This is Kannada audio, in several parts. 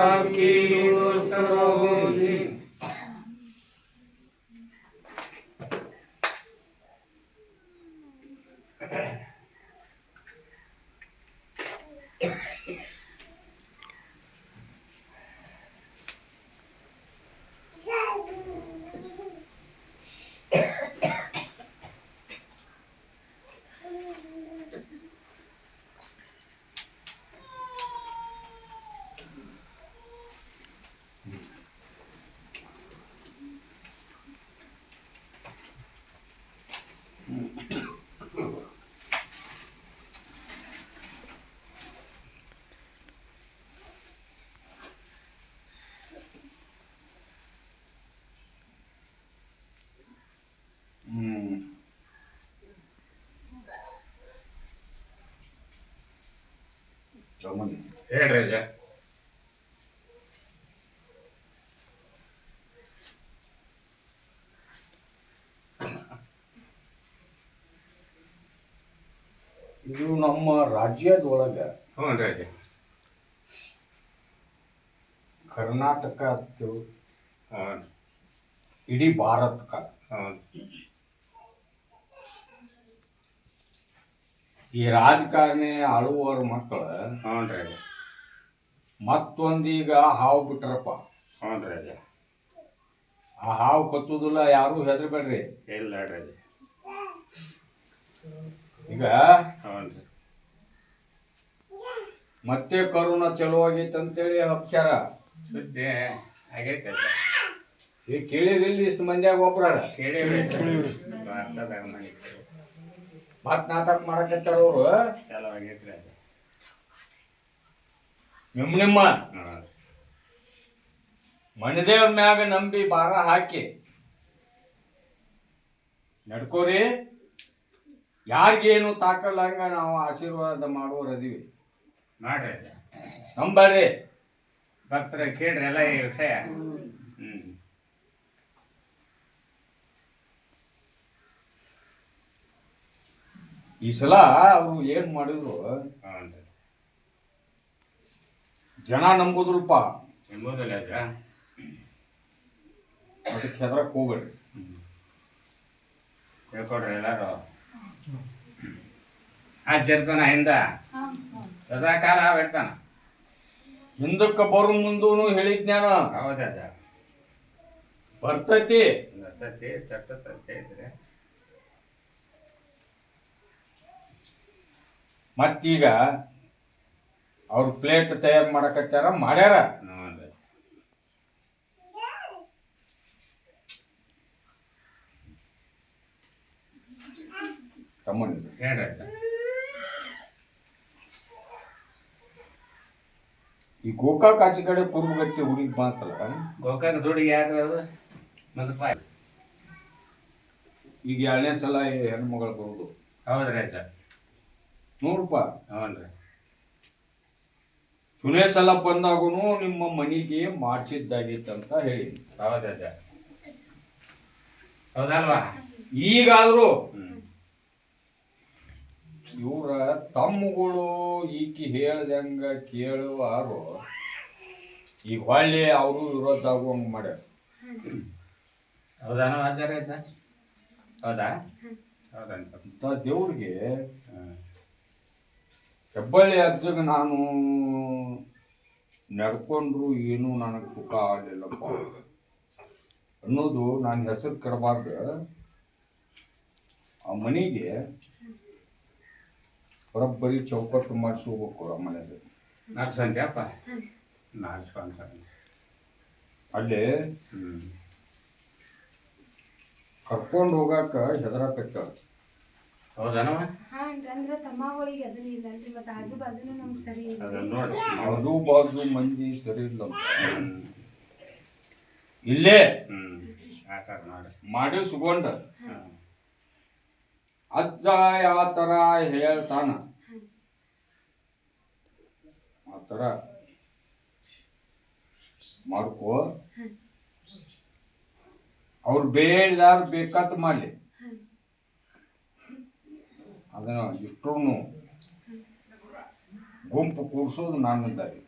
aquí. ಹೇಳ್ರಿ ಅಜ್ಜ. ಇದು ನಮ್ಮ ರಾಜ್ಯದೊಳಗೆ ಹ್ಞೂ ರೀ ಅಜ್ಜ. ಕರ್ನಾಟಕ ಹ್ಞೂ ಇಡೀ ಭಾರತಕ್ಕ ಈ ರಾಜಕಾರಣಿ ಆಳುವವ್ರ ಮಕ್ಕಳು ಹ್ಞೂ ರೀ ಅಜ್ಜ. ಮತ್ತೊಂದೀಗ ಹಾವು ಬಿಟ್ರಪ್ಪ. ಹ್ಞೂ ರೀ ಅಜ್ಜ. ಆ ಹಾವು ಕಚ್ಚುದಿಲ್ಲ ಯಾರು ಹೆದರ್ಬೇಡ್ರಿ. ಇಲ್ಲ ರೀ ಅಜ್ಜ. ಈಗ ಹ್ಞೂ ರೀ ಮತ್ತೆ ಕರೋನಾ ಚಲೋ ಆಗೈತೆ ಅಂತೇಳಿ ಹಪ್ಸ್ಯಾರ ಸುದ್ದಿ ಆಗೈತೆ ಅಜ್ಜ. ಈಗ ಕೇಳಿರಿಲ್ಲ ಇಷ್ಟು ಮಂದಿಯಾಗ ಒಬ್ಬರ ಕೇಳಿ ಭಾರತದಾಗ ಮನೆ ಮತ್ ನಾಟಕ ಮಾಡಕತ್ತಾರ ಅವ್ರು? ಅಜ್ಜ ನಿಮ್ಮ? ಮಣಿದೇವ್ರ ಮ್ಯಾಗ ನಂಬಿ ಭಾರ ಹಾಕಿ. ನಡ್ಕೋರಿ. ಯಾರಿಗೇನು ತಾಕಲ್ಲಂಗ ನಾವು ಆಶೀರ್ವಾದ ಮಾಡೋರು ಅದೀವಿ. ಮಾಡ್ರಿ ನಂಬರ್ರಿ. ಭಕ್ತರ ಕೇಳ್ರಿ ಎಲ್ಲ ಈ ವಿಷಯ ಹ್ಞೂ ಈ ಸಲ ಅವರು ಏನ್ ಮಾಡಿದ್ರು? ಜನ ನಂಬುದ್ರಲ್ಪ. ನಂಬೋದಲ್ಲ ಅದಕ್ಕೆ ಹೆದ್ರಕ್ ಹೋಗ್ಬೇಡ್ರಿ ತಿಳ್ಕೊಡ್ರಿ ಆ ಅಜ್ಜಿರ್ತಾನ ಹಿಂದ. ಸದಾ ಕಾಲ ಬಿಡ್ತಾನ ಹಿಂದಕ್ಕೆ ಬರೋ ಮುಂದೂನು ಹೇಳಿದ್ನ್ಯಾನ ಹೌದಾ ಬರ್ತೈತಿ. ಬರ್ತೈತಿ ತಟ್ಟತತಿ ಇದ್ರೆ. ಮತ್ತೀಗ ಅವ್ರ ಪ್ಲೇಟ್ ತಯಾರು ಮಾಡಕತ್ತಾರ ಮಾಡ್ಯಾರ? ತಮ್ಮನಿ ಈ ಗೋಕಾಕ್ ಕಾಶಿ ಕಡೆ ಕುರುಬಗಟ್ಟಿ ಹುಡುಗಿ ಬಂತಲ್ಲ ಗೋಕಾಕ ದುಡಿಗೆ ಈಗ ಎರಡನೇ ಸಲ ಹೆಣ್ಮಗಳು ಬರುದು. ಹೌದ್ರಿ ಅಜ್ಜ ರೂಪಾಯಿ ಹಾಂ ರೀ ಚುನೇ ಸಲ ಬಂದಾಗೂ ನಿಮ್ಮ ಮನೆಗೆ ಮಾಡಿಸಿದ್ದಾಗಿತ್ತಂತ ಹೇಳಿ. ಹೌದಲ್ವಾ? ಈಗಾದರೂ ಇವರ ತಮ್ಮಗಳು ಈಕಿ ಹೇಳ್ದಂಗ ಕೇಳುವಾರು ಈಗ ಹೊಳ್ಳಿ ಅವರು ವಿರೋಧ ಹಂಗೆ ಮಾಡ್ಯಾರ. ಹೌದಾನ ಆಚಾರ ಹೌದಾ? ಹೌದಂತ ದೇವ್ರಿಗೆ ಹೆಬ್ಬಳ್ಳಿ ಅಜ್ಜಗ ನಾನು ನಡ್ಕೊಂಡ್ರು ಏನೂ ನನಗೆ ಸುಖ ಆಗಲಿಲ್ಲಪ್ಪ. ಅನ್ನೋದು ನಾನು ಹೆಸರು ಕೆಡಬಾರ್ದು ಆ ಮನೆಗೆ ಬರೋಬ್ಬರಿ ಚೌಕಟ್ಟು ಮಾಡಿಸಿ ಹೋಗ್ಬೇಕು ಆ ಮನೆಗೆ. ನಡ್ಸ್ಕೊಂತಪ್ಪ ನಡ್ಸ್ಕೊಂತ. ಅಲ್ಲಿ ಕರ್ಕೊಂಡು ಹೋಗಾಕ ಹೆದರಾಕತ್ತಾಳ ಹೌದನವ? ತಮ್ಮಗಳಿಗೆ ಅದನ್ನ ಮತ್ತೆ ಆಜು ಬಾಜುನು ನಮ್ಗೆ ಸರಿ ಇಲ್ಲ ನೋಡಿ ಅದು ಬಾಜು ಮಂದಿ ಸರಿ ಇಲ್ಲ. ಮಾಡಿ ಸುಗೊಂಡ. ಅಜ್ಜ ಯಾವ ಥರ ಹೇಳ್ತಾನ? ಆತರ ಮಾಡ್ಕೋ. ಅವ್ರು ಬೇಡದಾರ ಬೇಕಾದ್ ಮಾಡಲಿ. ಅದನ್ನ ಇಷ್ಟೂ ಗುಂಪು ಕೂರಿಸೋದು ನಾನಿದ್ದಾಗಿ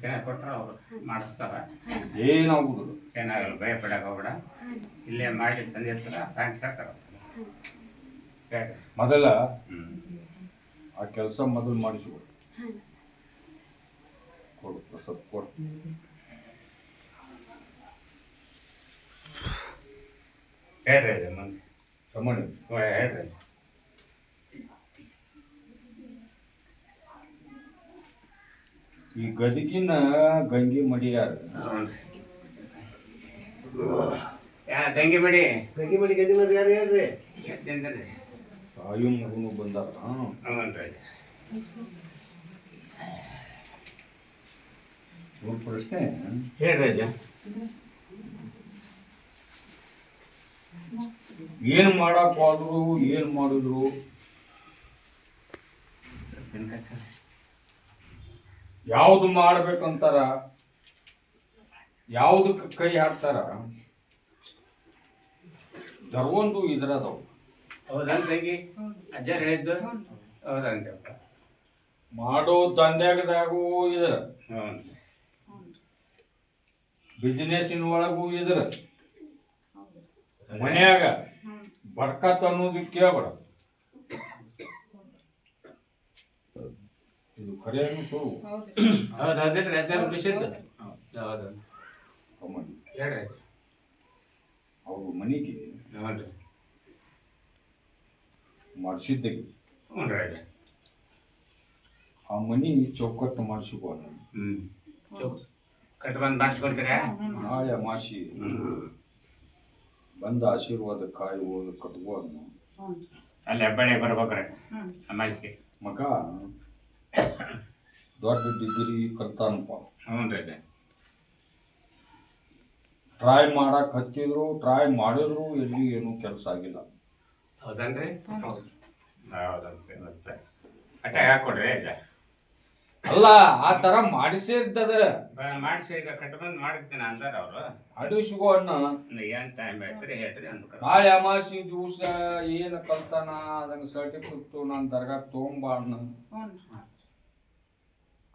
ಚೆನ್ನಾಗಿ ಕೊಟ್ಟರೆ ಅವರು ಮಾಡಿಸ್ತಾರೆ. ಏನಾಗುದಿಲ್ಲ ಏನಾಗಲ್ಲ ಭಯ ಪಡಕ್ಕೆ ಹೋಗ್ಬೇಡ. ಇಲ್ಲೇ ಮಾಡಿ ತಂದಿರ್ತಾರೆ ಹೇಳ್ರಿ. ಮೊದಲ ಆ ಕೆಲಸ ಮೊದಲು ಮಾಡಿಸ್ಕೊ ಕೊಡು ಪ್ರಸಾದ್ ಕೊಡು. ಹೇಳ್ರಿ ಮಂದಿ ಹ್ಞೂ ಹೇಳ್ರಿ ಈ ಗದಗಿನ ಗಂಗೆ ಮಡಿಯಾರ ಯಾ ತಂಗಿ ಮಡಿ? ಗಂಗಿ ಮಡಿ ಗದಿ ಮಡಿ ಯಾರು ಹೇಳ್ರಿ? ಎತ್ತಿಂದ್ರಿ ತಾಯಿ ಮಗನು ಬಂದಾರ ಒಂದು ಪ್ರಶ್ನೆ. ಹೇಳ್ರಿ ಅಜ್ಜ. ಏನ್ ಮಾಡಕ್ ಹೋದ್ರು ಏನ್ ಮಾಡಿದ್ರು? ಯಾವುದು ಮಾಡ್ಬೇಕಂತಾರ ಯಾವುದಕ್ಕೆ ಕೈ ಹಾಕ್ತಾರ ಧರ್ವೊಂದು ಇದ್ರದವು. ಹೌದಂತೆಗಿ ಅಜ್ಜಾರು ಹೇಳಿದ್ದು? ಹೌದಂತೆ ಮಾಡೋ ದಂಧ್ಯಾಗದಾಗೂ ಇದ್ರ. ಬಿಸ್ನೆಸ್ಸಿನ ಬಿಸಿನೆಸ್ಸಿನ ಒಳಗೂ ಇದ್ರ. ಮನ್ಯಾಗ ಬಡ್ಕತ್ ಅನ್ನೋದು ಕೇಳಬೇಡ. ಇದು ಖರೆ ಸುಳ್ಳು ಹೌದು. ಹೌದಿಲ್ರಿ ಅಜ್ಜಾರು ಬಿಸಿದ್ದು ಹೌದು ಕಮ್ಮನಿ ಹೇಳ್ರಿ. ಅವ್ರ ಮನೆಗೆ ಹ್ಞೂ ರೀ ಮಾಡಿಸಿದ್ದಗೆ ಹ್ಞೂ ರೀ ಆ ಮನಿ ಚೌಕಟ್ಟು ಮಾಡಿಸಿಬೋದು ಹ್ಞೂ. ಕಟ್ ಬಂದು ಮಾಡಿಸ್ಕೊಂತೀರಾ? ನಾಳೆ ಮಾಸಿ. ಬಂದ ಆಶೀರ್ವಾದ ಕಾಯಿ ಓದು ಕಟ್ಬೋದು ಅಲ್ಲಿ ಹೆಬ್ಬಳ್ಳಿ ಬರ್ಬೇಕ್ರಿ. ಅಮ್ಮಾಜಿಗೆ ಮಗ ದೊಡ್ಡ ಡಿಗ್ರಿ ಕಲ್ತಾನಪ್ಪ ಹ್ಞೂ ರೀ ಟ್ರೈ ಮಾಡಕ್ ಹತ್ತಿದ್ರು ಟ್ರೈ ಮಾಡಿದ್ರು ಎಲ್ಲಿ ಏನೂ ಕೆಲಸ ಆಗಿಲ್ಲ. ಹೌದನ್ರಿ? ಹೌದಂತೆ ಮತ್ತೆ? ಅಟ್ಟ ಹಾಕೊಡ್ರಿ ಅಜ್ಜ ಅಲ್ಲ ಆ ತರ ಮಾಡಿಸಿದ್ದದ ಮಾಡಿಸಿ ಈಗ ಕಟ್ ಮಾಡಿದ್ದೇನೆ ಅಂದಾರ ಅವರು. ಅಡಿಸ್ಕೋ ಅಣ್ಣ. ಏನು ಟೈಮ್ ಹೇಳ್ತೀರಿ ಹೇಳ್ರಿ ಅಂದ್ಕೊ ನಾಳೆ ಅಮಾಸಿ ದಿವಸ ಏನು ಕಲ್ತಾನ ಅದನ್ನ ಸರ್ಟಿಫಿಕೇಟ್ ನಾನು ದರ್ಗಾ ತೊಗೊಂಬ ಅಣ್ಣ.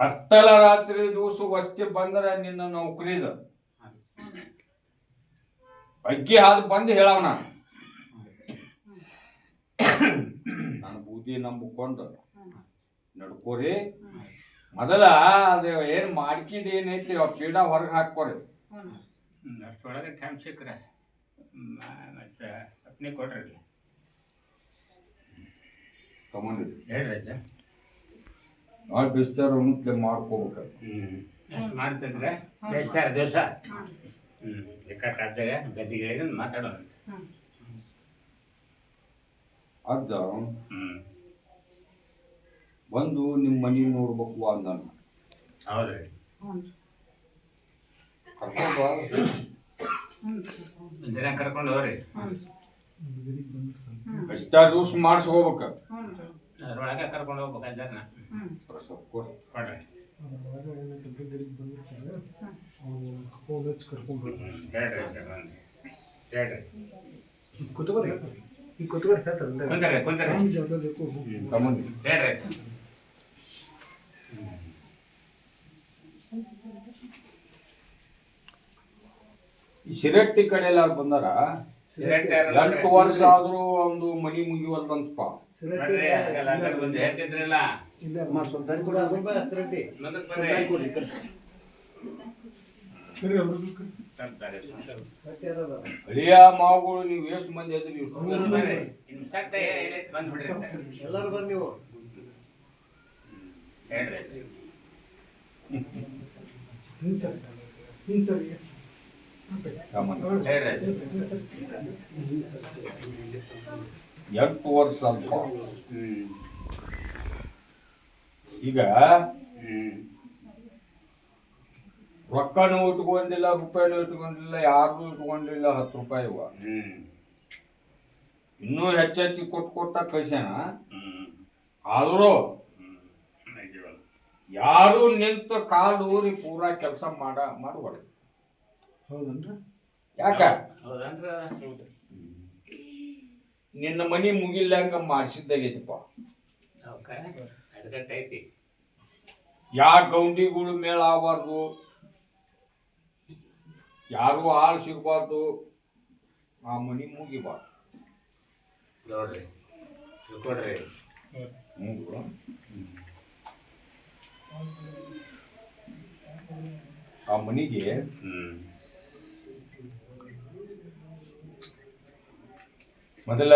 ಕತ್ತಲ ರಾತ್ರಿ ದಿವಸ ವಸ್ತಿ ಬಂದ್ರೆ ನಿನ್ನ ನೌಕರಿದ. ಬಗ್ಗೆ ಹಾದು ಬಂದು ಹೇಳವನ ನಾನು. ಬೂದಿ ನಂಬಿಕೊಂಡು ನಡ್ಕೋರಿ. ಮೊದಲ ಅದು ಏನು ಮಾಡ್ಕಿದ ಏನೈತಿ ಆ ಕೀಡ ಹೊರಗೆ ಹಾಕೋರಿ ಅಷ್ಟೊಳಗೆ ಟೈಮ್ ಸಿಕ್ಕರೆ. ಮತ್ತೆ ಅಪ್ನಿ ಕೊಡ್ರಿ. ತಗೊಂಡಿದ್ವಿ ಹೇಳ್ರಿ ಅಜ್ಜ ನಾಳೆ ಬಿಸ್ತಾರ ಮುತ್ಲೆ ಮಾಡ್ಕೋಬೇಕು ಮಾಡ್ತಿದ್ರೆ ಬೇಸ್ತಾರ ದಿವಸ. ಹ್ಞೂ ಲೆಕ್ಕಕ್ಕಾಗ್ದಾಗ ಗದ್ದಿಗಳಿಗೆ ಮಾತಾಡೋಣ ಅಜ್ಜ. ಬಂದು ನಿಮ್ಮ ಮನಿ ನೋಡ್ಬೇಕು ಅಂದಾನ. ಹೌದ್ರಿ ಕರ್ಕೊಂಡು. ದಿನ ಕರ್ಕೊಂಡು ಹೋಗ್ರಿ. ಎಷ್ಟ ದಿವಸ ಮಾಡಿಸ್ಕೋಬೇಕ? ಅದ್ರೊಳಗೆ ಕರ್ಕೊಂಡು ಹೋಗ್ಬೇಕು. ಕೊಡ್ರಿ. ಕುತ್ಕೋರಿ ಕುತ್ಕೋರಿ ಹೇಳ್ರಿ ಈ ಶಿರಟ್ಟಿ ಕಡೆ ಎಲ್ಲ ಬಂದಾರ? ಎಂಟು ವರ್ಷ ಆದ್ರೂ ಒಂದು ಮನಿ ಮುಗಿವಲ್ದಂತಪ್ಪ ಹಳಿಯ ಮಾವುಗಳು ನೀವು ಎಷ್ಟು ಮಂದಿ ಅದ್ರಿ ಎಲ್ಲರೂ ಬಂದ್ ನೀವು. ಹೇಳ್ರಿ. ಎಂಟು ವರ್ಷ ಅಂತ. ಈಗ ರೊಕ್ಕನೂ ಇಟ್ಕೊಂಡಿಲ್ಲ ರೂಪಾಯಿನೂ ಇಟ್ಕೊಂಡಿಲ್ಲ ಯಾರು ಇಟ್ಕೊಂಡಿಲ್ಲ ಹತ್ತು ರೂಪಾಯಿ ಇನ್ನೂ ಹೆಚ್ಚು ಹೆಚ್ಚು ಕೊಟ್ಟು ಕೊಟ್ಟ ಕಳ್ಸ್ಯಾನ ಆದರೂ. ಯಾರು ನಿಂತ ಕಾಲು ಊರಿ ಪೂರಾ ಕೆಲಸ ಮಾಡ ಮಾಡಬಾರ್ದು ಹೌದನ್ರಿ? ಯಾಕ? ಹೌದನ್ರ? ನಿನ್ನ ಮನಿ ಮುಗಿಲ್ಲಂಗ ಮಾಡಿಸಿದ್ದಾಗೈತಿಪ್ಪ. ಐತಿ. ಯಾ ಗೌಂಡಿಗಳು ಮೇಳ ಆಗಬಾರ್ದು ಯಾರು ಆಳು ಸಿಗಬಾರ್ದು ಆ ಮನಿ ಮುಗಿಬಾರ್ದು. ನೋಡ್ರಿ ತಿಳ್ಕೊಡ್ರಿ. ಹ್ಞೂ ಆ ಮನಿಗೆ ಹ್ಮ್. ಮೊದಲ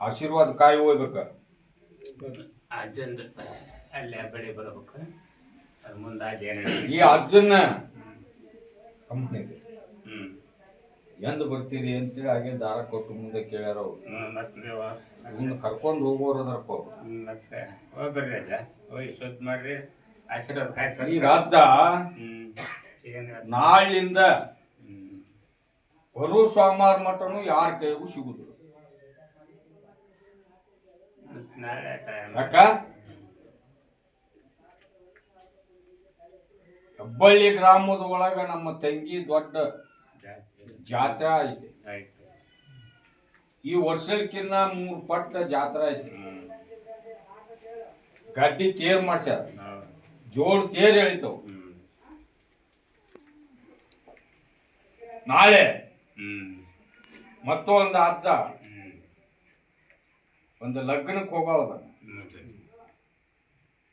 ಆಶೀರ್ವಾದ ಕಾಯಿ ಹೋಗ್ಬೇಕ. ಅಜ್ಜಂದ ಅಲ್ಲಿ ಬೆಳೆ ಬರಬೇಕು. ಅದ್ರ ಮುಂದೆ ಅಜ್ಜ ಏನ್ ಈ ಅಜ್ಜನ ಕಂಪನಿ ಹ್ಮ್. ಎಂದ್ ಬರ್ತೀರಿ ಅಂತೇಳಿ ಹಾಗೆ ದಾರ ಕೊಟ್ಟು ಮುಂದೆ ಕೇಳ್ಯಾರ ಅವ್ರು. ಕರ್ಕೊಂಡು ಹೋಗೋರು ಅದರಪ್ಪ ಮತ್ತೆ ಹೋಗ್ಬರ್ರಿ ಅಜ್ಜ. ಹೋಗಿ ಸುತ್ತ ಮಾಡ್ರಿ. ಆಶೀರ್ವಾದ ಈ ಕಾಯ್ತಾರೆ ರಾಜ್ಯ ನಾಳಿನಿಂದ ನಾಳಿಂದ ಬರು ಸ್ವಾಮಾರ್ ಮಠನು ಯಾರ ಕೈಗೂ ಸಿಗುದಿಲ್ಲ. ಯಾಕ? ಹೆಬ್ಬಳ್ಳಿ ಗ್ರಾಮದ ಒಳಗ ನಮ್ಮ ತಂಗಿ ದೊಡ್ಡ ಜಾತ್ರೆ. ಐತೆ. ಈ ವರ್ಷಕ್ಕಿನ್ನ ಮೂರು ಪಟ್ಟ ಜಾತ್ರೆ ಐತಿ. ಗಡ್ಡಿ ತೇರ್ ಮಾಡ್ಸ್ಯಾರ. ಜೋಡ್ ತೇರ್ ಎಳಿತಾವ. ನಾಳೆ ಮತ್ತೊಂದು ಅಜ್ಜ. ಒಂದು ಲಗ್ನಕ್ಕೆ ಹೋಗೋದ.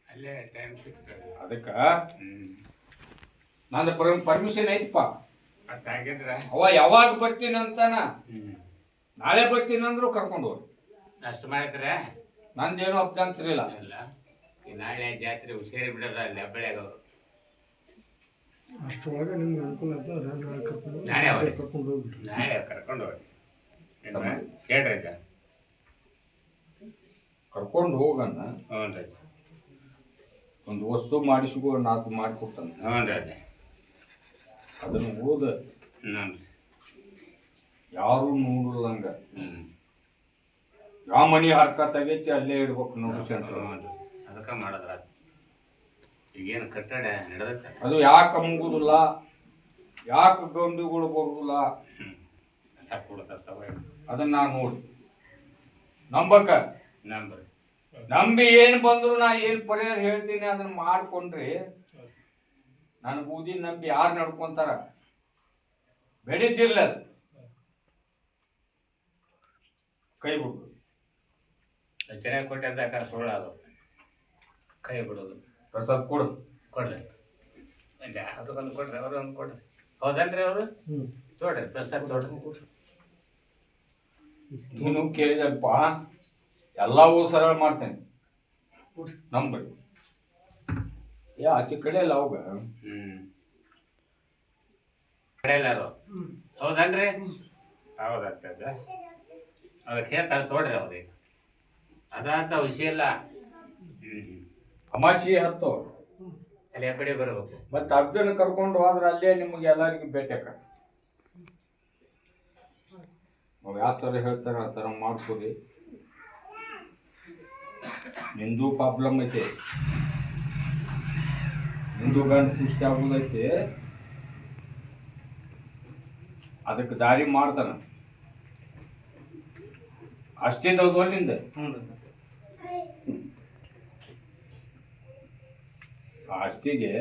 ಅಲ್ಲೇ ಟೈಮ್ ಅದಕ್ಕ? ನಂದು ಪರ್ಮಿಷನ್ ಐತಪ್ಪ. ಹಾಗಿದ್ರೆ? ಅವ ಯಾವಾಗ ಬರ್ತೀನಿ ಅಂತಾನ? ನಾಳೆ ಬರ್ತೀನಿ ಅಂದ್ರು ಕರ್ಕೊಂಡು ಹೋಗಿ ಅಷ್ಟು ಮಾಡಿದ್ರೆ? ನಂದೇನು ಅಭ್ಯಂತರ ಇಲ್ಲ. ನಾಳೆ ಜಾತ್ರೆ ಹುಷಾರಿ ಬಿಡೋದ ಅಲ್ಲಿ ಹೆಬ್ಬಳ್ಯಾಗ ಅವರು. ಅಷ್ಟರೊಳಗೆ ನಿಮ್ಗೆ ಅನುಕೂಲ ಆಯ್ತು ನಾಳೆ ಕರ್ಕೊಂಡು ನಾಳೆ. ಕರ್ಕೊಂಡು ಹೋಗಿ ನಾಳೆ ಕರ್ಕೊಂಡು ಹೋಗಿ? ಕೇಳ್ರಿ ಕರ್ಕೊಂಡು ಹೋಗಣ್ಣ ಹ್ಞೂ ರೀ ಒಂದು ವಸ್ತು ಮಾಡಿಸಿಕೊ ನಾಲ್ಕು ಮಾಡಿಕೊಡ್ತಾನೆ. ಹ್ಞೂ ರೀ ಅದೇ ಅದನ್ನ ಓದ. ಹ್ಞೂ ರೀ. ಯಾರು ನೋಡಲಂಗ ಹ್ಞೂ ಯಾವ ಮನಿ ಹರ್ಕತ್ ಆಗೈತಿ ಅಲ್ಲೇ ಇಡ್ಬೇಕು ನೋಡಿ ಸೆಂಟ್ರ್ ಹ್ಞೂ ರೀ. ಅದಕ್ಕೆ ಮಾಡಿದ್ರ ಈಗೇನು ಕಟ್ಟಡ ನಡೆದತ್ತ? ಅದು ಯಾಕೆ ಮುಗುದಿಲ್ಲ ಯಾಕೆ ಗಂಡುಗಳು ಬರುದಿಲ್ಲ? ಅದನ್ನ ನೋಡಿ. ನಂಬಕ ನಂಬ್ರಿ. ನಂಬಿ ಏನು ಬಂದ್ರು ನಾ ಏನು ಪರಿಹಾರ ಹೇಳ್ತೀನಿ ಅದನ್ನ ಮಾಡ್ಕೊಂಡ್ರಿ ನನ್ನ ಬೂದಿ ನಂಬಿ ಯಾರು ನಡ್ಕೊಂತಾರ? ಬೆಳೆದಿರ್ಲ ಕೈ ಬಿಡು. ಚೆನ್ನಾಗಿ ಕೊಟ್ಟಿದ್ದ ಸುಳ್ಳು ಅದು. ಕೈ ಬಿಡೋದು. ಪ್ರಸಾದ್ ಕೊಡು. ಕೊಡ್ರಿ ಒಂದು ಅದಕ್ಕೊಂದು ಕೊಡ್ರಿ ಅವರು ಒಂದು ಕೊಡ್ರಿ. ಹೌದನ್ರಿ ಅವರು? ಹ್ಞೂ ತೋಡ್ರಿ ಪ್ರಸಾದ್ ತೋಡ್ರಿ. ನೀನು ಕೇಳಿದಪ್ಪ ಎಲ್ಲವೂ ಸರಳ ಮಾಡ್ತೇನೆ. ನಂಬಿ. ಏ ಆಚೆ ಕಡೆ ಇಲ್ಲ ಅವಾಗ ಹ್ಮ್. ಕಡೆಯಲ್ಲಾರು ಹೌದನ್ರಿ? ಹೌದಾಗ್ತದ. ಅದಕ್ಕೆ ಹೇಳ್ತಾರೆ ತೋಡ್ರಿ ಅವ್ರಿಗೆ. ಅದಂತ ವಿಷಯ ಇಲ್ಲ. ಹ್ಮ್. ಅಮಾಶಿ ಹತ್ತು. ಅಲ್ಲಿ ಹೆಬ್ಬಡಿ ಬರಬೇಕು. ಮತ್ತೆ ಅರ್ಜುನ ಕರ್ಕೊಂಡು ಹೋದ್ರೆ ಅಲ್ಲೇ ನಿಮಗೆ ಎಲ್ಲರಿಗೂ ಭೇಟಿ ಅಕ್ಕ ಯಾವ ಥರ ಹೇಳ್ತಾರೆ ಆ ಥರ ಮಾಡ್ಕೊಡಿ. ನಿಂದು ಪ್ರಾಬ್ಲಮ್ ಐತೆ. ನಿಂದು ಗಂಡು ಪುಷ್ಟಿ ಆಗೋದೈತೆ. ಅದಕ್ಕೆ ದಾರಿ ಮಾಡ್ತಾನ. ಅಷ್ಟೇ ನಿಂದ. ಆ ಅಷ್ಟಿಗೆ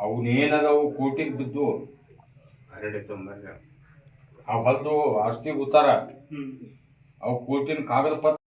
ಅವನೇನದವು ಕೋಟಿಗೆ ಬಿದ್ದು ಹರಡಿ ತುಂಬ ಆ ಹೊಲದು ಆಸ್ತಿ ಉತ್ತಾರ. ಅವು ಕೋಟಿನ ಕಾಗದ ಪತ್ರ